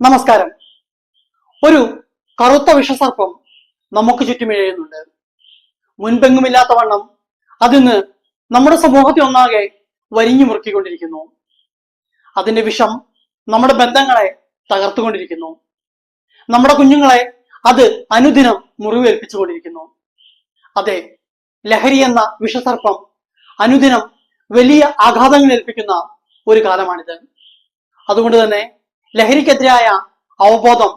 നമസ്കാരം. ഒരു കറുത്ത വിഷസർപ്പം നമുക്ക് ചുറ്റും എഴുതുന്നുണ്ട് മുൻപെങ്ങുമില്ലാത്ത വണ്ണം അതിന്ന് നമ്മുടെ സമൂഹത്തെ ഒന്നാകെ വരിഞ്ഞു മുറുക്കിക്കൊണ്ടിരിക്കുന്നു. അതിന്റെ വിഷം നമ്മുടെ ബന്ധങ്ങളെ തകർത്തുകൊണ്ടിരിക്കുന്നു. നമ്മുടെ കുഞ്ഞുങ്ങളെ അത് അനുദിനം മുറിവേൽപ്പിച്ചുകൊണ്ടിരിക്കുന്നു. അതെ ലഹരി എന്ന വിഷസർപ്പം അനുദിനം വലിയ ആഘാതങ്ങൾ ഏൽപ്പിക്കുന്ന ഒരു കാലമാണിത്. അതുകൊണ്ട് തന്നെ ലഹരിക്കെതിരായ അവബോധം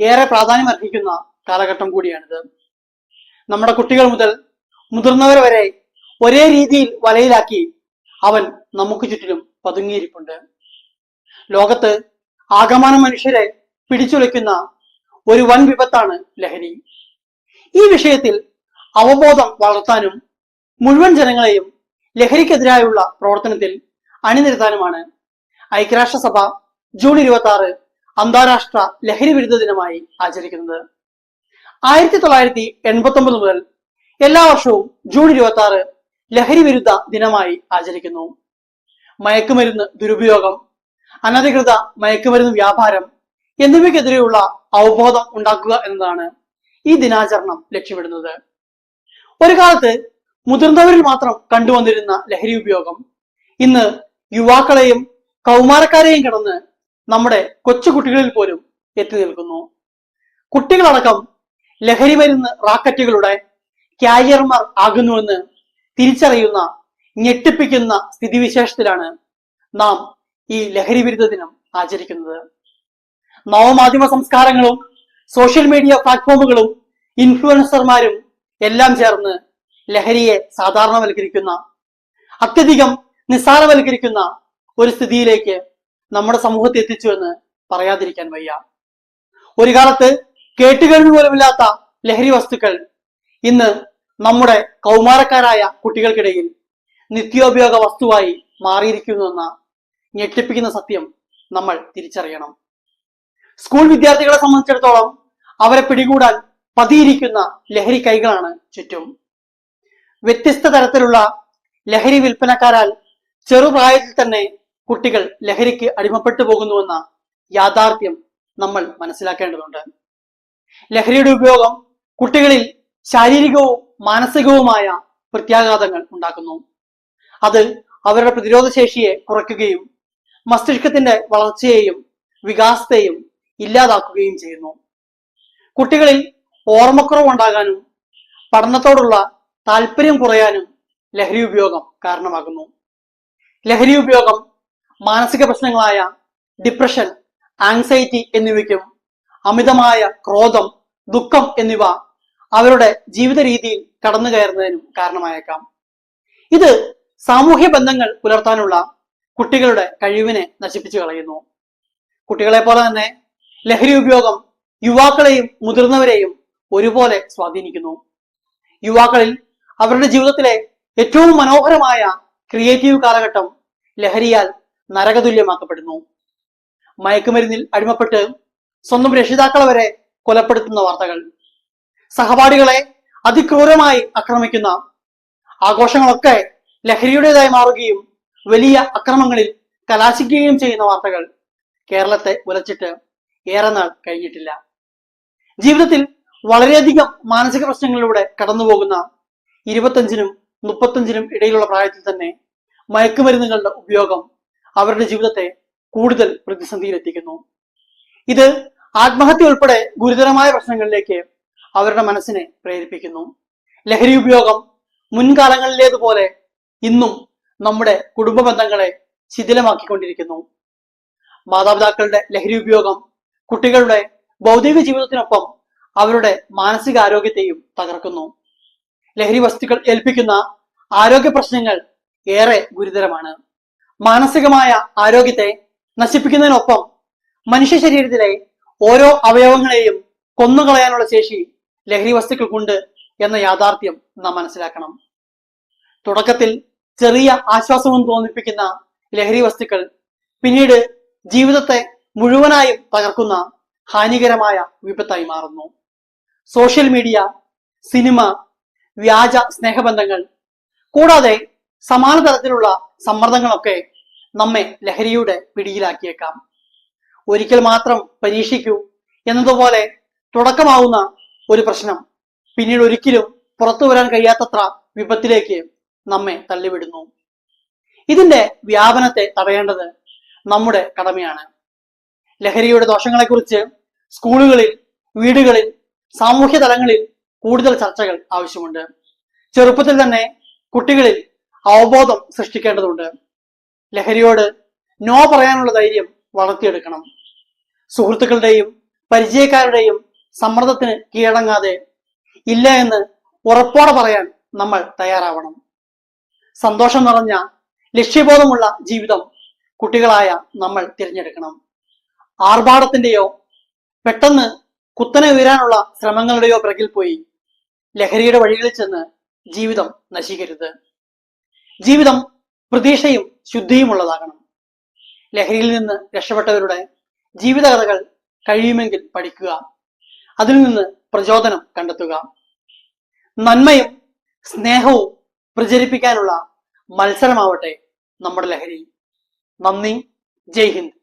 ഏറെ പ്രാധാന്യം അർഹിക്കുന്ന കാലഘട്ടം കൂടിയാണിത്. നമ്മുടെ കുട്ടികൾ മുതൽ മുതിർന്നവർ വരെ ഒരേ രീതിയിൽ വലയിലാക്കി അവൻ നമുക്ക് ചുറ്റിലും പതുങ്ങിയിരിപ്പുണ്ട്. ലോകത്ത് ആകമാനം മനുഷ്യരെ പിടിച്ചുലയ്ക്കുന്ന ഒരു വൻ വിപത്താണ് ലഹരി. ഈ വിഷയത്തിൽ അവബോധം വളർത്താനും മുഴുവൻ ജനങ്ങളെയും ലഹരിക്കെതിരായുള്ള പ്രവർത്തനത്തിൽ അണിനിരത്താനുമാണ് ഐക്യരാഷ്ട്രസഭ ജൂൺ ഇരുപത്തി ആറ് അന്താരാഷ്ട്ര ലഹരി വിരുദ്ധ ദിനമായി ആചരിക്കുന്നത്. ആയിരത്തി തൊള്ളായിരത്തി എൺപത്തി ഒമ്പത് മുതൽ എല്ലാ വർഷവും ജൂൺ ഇരുപത്തി ആറ് ലഹരി വിരുദ്ധ ദിനമായി ആചരിക്കുന്നു. മയക്കുമരുന്ന് ദുരുപയോഗം അനധികൃത മയക്കുമരുന്ന് വ്യാപാരം എന്നിവയ്ക്കെതിരെയുള്ള അവബോധം ഉണ്ടാക്കുക എന്നതാണ് ഈ ദിനാചരണം ലക്ഷ്യമിടുന്നത്. ഒരു കാലത്ത് മുതിർന്നവരിൽ മാത്രം കണ്ടുവന്നിരുന്ന ലഹരി ഉപയോഗം ഇന്ന് യുവാക്കളെയും കൗമാരക്കാരെയും കടന്ന് നമ്മുടെ കൊച്ചുകുട്ടികളിൽ പോലും എത്തി നിൽക്കുന്നു. കുട്ടികളടക്കം ലഹരി മരുന്ന് റാക്കറ്റുകളുടെ ക്യാരിയർമാർ ആകുന്നുവെന്ന് തിരിച്ചറിയുന്ന ഞെട്ടിപ്പിക്കുന്ന സ്ഥിതിവിശേഷത്തിലാണ് നാം ഈ ലഹരി വിരുദ്ധ ദിനം ആചരിക്കുന്നത്. നവമാധ്യമ സംസ്കാരങ്ങളും സോഷ്യൽ മീഡിയ പ്ലാറ്റ്ഫോമുകളും ഇൻഫ്ലുവൻസർമാരും എല്ലാം ചേർന്ന് ലഹരിയെ സാധാരണവൽക്കരിക്കുന്ന അത്യധികം നിസ്സാരവൽക്കരിക്കുന്ന ഒരു സ്ഥിതിയിലേക്ക് നമ്മുടെ സമൂഹത്തെ എത്തിച്ചു എന്ന് പറയാതിരിക്കാൻ വയ്യ. ഒരു കാലത്ത് കേട്ടുകേൾവി പോലുമില്ലാത്ത ലഹരി വസ്തുക്കൾ ഇന്ന് നമ്മുടെ കൗമാരക്കാരായ കുട്ടികൾക്കിടയിൽ നിത്യോപയോഗ വസ്തുവായി മാറിയിരിക്കുന്നു എന്ന ഞെട്ടിപ്പിക്കുന്ന സത്യം നമ്മൾ തിരിച്ചറിയണം. സ്കൂൾ വിദ്യാർത്ഥികളെ സംബന്ധിച്ചിടത്തോളം അവരെ പിടികൂടാൻ പതിയിരിക്കുന്ന ലഹരി കൈകളാണ് ചുറ്റും. വ്യത്യസ്ത തരത്തിലുള്ള ലഹരി വിൽപ്പനക്കാരാൽ ചെറുപ്രായത്തിൽ തന്നെ കുട്ടികൾ ലഹരിക്ക് അടിമപ്പെട്ടു പോകുന്നുവെന്ന യാഥാർത്ഥ്യം നമ്മൾ മനസ്സിലാക്കേണ്ടതുണ്ട്. ലഹരിയുടെ ഉപയോഗം കുട്ടികളിൽ ശാരീരികവും മാനസികവുമായ പ്രത്യാഘാതങ്ങൾ ഉണ്ടാക്കുന്നു. അത് അവരുടെ പ്രതിരോധശേഷിയെ കുറയ്ക്കുകയും മസ്തിഷ്കത്തിന്റെ വളർച്ചയെയും വികാസത്തെയും ഇല്ലാതാക്കുകയും ചെയ്യുന്നു. കുട്ടികളിൽ ഓർമ്മക്കുറവ് ഉണ്ടാകാനും പഠനത്തോടുള്ള താല്പര്യം കുറയാനും ലഹരി ഉപയോഗം കാരണമാകുന്നു. ലഹരി ഉപയോഗം മാനസിക പ്രശ്നങ്ങളായ ഡിപ്രഷൻ ആങ്സൈറ്റി എന്നിവയ്ക്കും അമിതമായ ക്രോധം ദുഃഖം എന്നിവ അവരുടെ ജീവിത രീതിയിൽ കടന്നു കയറുന്നതിനും കാരണമായേക്കാം. ഇത് സാമൂഹ്യ ബന്ധങ്ങൾ പുലർത്താനുള്ള കുട്ടികളുടെ കഴിവിനെ നശിപ്പിച്ചു കളയുന്നു. കുട്ടികളെ പോലെ തന്നെ ലഹരി ഉപയോഗം യുവാക്കളെയും മുതിർന്നവരെയും ഒരുപോലെ സ്വാധീനിക്കുന്നു. യുവാക്കളിൽ അവരുടെ ജീവിതത്തിലെ ഏറ്റവും മനോഹരമായ ക്രിയേറ്റീവ് കാലഘട്ടം ലഹരിയാൽ നരകതുല്യമാക്കപ്പെടുന്നു. മയക്കുമരുന്നിൽ അടിമപ്പെട്ട് സ്വന്തം രക്ഷിതാക്കളെ വരെ കൊലപ്പെടുത്തുന്ന വാർത്തകൾ. സഹപാഠികളെ അതിക്രൂരമായി ആക്രമിക്കുന്ന ആഘോഷങ്ങളൊക്കെ ലഹരിയുടേതായി മാറുകയും വലിയ അക്രമങ്ങളിൽ കലാശിക്കുകയും ചെയ്യുന്ന വാർത്തകൾ കേരളത്തെ ഉലച്ചിട്ട് ഏറെ നാൾ കഴിഞ്ഞിട്ടില്ല. ജീവിതത്തിൽ വളരെയധികം മാനസിക പ്രശ്നങ്ങളിലൂടെ കടന്നുപോകുന്ന ഇരുപത്തഞ്ചിനും മുപ്പത്തഞ്ചിനും ഇടയിലുള്ള പ്രായത്തിൽ തന്നെ മയക്കുമരുന്നുകളുടെ ഉപയോഗം അവരുടെ ജീവിതത്തെ കൂടുതൽ പ്രതിസന്ധിയിലെത്തിക്കുന്നു. ഇത് ആത്മഹത്യ ഉൾപ്പെടെ ഗുരുതരമായ പ്രശ്നങ്ങളിലേക്ക് അവരുടെ മനസ്സിനെ പ്രേരിപ്പിക്കുന്നു. ലഹരി ഉപയോഗം മുൻകാലങ്ങളിലേതുപോലെ ഇന്നും നമ്മുടെ കുടുംബ ബന്ധങ്ങളെ ശിഥിലമാക്കിക്കൊണ്ടിരിക്കുന്നു. മാതാപിതാക്കളുടെ ലഹരി ഉപയോഗം കുട്ടികളുടെ ഭൗതിക ജീവിതത്തിനൊപ്പം അവരുടെ മാനസിക ആരോഗ്യത്തെയും തകർക്കുന്നു. ലഹരി വസ്തുക്കൾ ഏൽപ്പിക്കുന്ന ആരോഗ്യ പ്രശ്നങ്ങൾ ഏറെ ഗുരുതരമാണ്. മാനസികമായ ആരോഗ്യത്തെ നശിപ്പിക്കുന്നതിനൊപ്പം മനുഷ്യ ശരീരത്തിലെ ഓരോ അവയവങ്ങളെയും കൊന്നുകളയാനുള്ള ശേഷി ലഹരി വസ്തുക്കൾക്കുണ്ട് എന്ന യാഥാർത്ഥ്യം നാം മനസ്സിലാക്കണം. തുടക്കത്തിൽ ചെറിയ ആശ്വാസവും തോന്നിപ്പിക്കുന്ന ലഹരി വസ്തുക്കൾ പിന്നീട് ജീവിതത്തെ മുഴുവനായും തകർക്കുന്ന ഹാനികരമായ വിപത്തായി മാറുന്നു. സോഷ്യൽ മീഡിയ സിനിമ വ്യാജ സ്നേഹബന്ധങ്ങൾ കൂടാതെ സമാന തരത്തിലുള്ള സമ്മർദ്ദങ്ങളൊക്കെ നമ്മെ ലഹരിയുടെ പിടിയിലാക്കിയേക്കാം. ഒരിക്കൽ മാത്രം പരീക്ഷിക്കൂ എന്നതുപോലെ തുടക്കമാവുന്ന ഒരു പ്രശ്നം പിന്നീട് ഒരിക്കലും പുറത്തു വരാൻ കഴിയാത്തത്ര വിപത്തിലേക്ക് നമ്മെ തള്ളിവിടുന്നു. ഇതിന്റെ വ്യാപനത്തെ തടയേണ്ടത് നമ്മുടെ കടമയാണ്. ലഹരിയുടെ ദോഷങ്ങളെക്കുറിച്ച് സ്കൂളുകളിൽ വീടുകളിൽ സാമൂഹ്യ തലങ്ങളിൽ കൂടുതൽ ചർച്ചകൾ ആവശ്യമുണ്ട്. ചെറുപ്പത്തിൽ തന്നെ കുട്ടികളിൽ അവബോധം സൃഷ്ടിക്കേണ്ടതുണ്ട്. ലഹരിയോട് നോ പറയാനുള്ള ധൈര്യം വളർത്തിയെടുക്കണം. സുഹൃത്തുക്കളുടെയും പരിചയക്കാരുടെയും സമ്മർദ്ദത്തിന് കീഴടങ്ങാതെ ഇല്ല എന്ന് ഉറപ്പോടെ പറയാൻ നമ്മൾ തയ്യാറാവണം. സന്തോഷം നിറഞ്ഞ ലക്ഷ്യബോധമുള്ള ജീവിതം കുട്ടികളായ നമ്മൾ തിരഞ്ഞെടുക്കണം. ആർഭാടത്തിന്റെയോ പെട്ടെന്ന് കുത്തനെ ഉയരാനുള്ള ശ്രമങ്ങളുടെയോ പിറകിൽ പോയി ലഹരിയുടെ വഴികളിൽ ചെന്ന് ജീവിതം നശിക്കരുത്. ജീവിതം പ്രതീക്ഷയും ശുദ്ധിയുമുള്ളതാകണം. ലഹരിയിൽ നിന്ന് രക്ഷപ്പെട്ടവരുടെ ജീവിതകഥകൾ കഴിയുമെങ്കിൽ പഠിക്കുക. അതിൽ നിന്ന് പ്രചോദനം കണ്ടെത്തുക. നന്മയും സ്നേഹവും പ്രചരിപ്പിക്കാനുള്ള മത്സരമാവട്ടെ നമ്മുടെ ലഹരി. നന്ദി. ജയ് ഹിന്ദ്.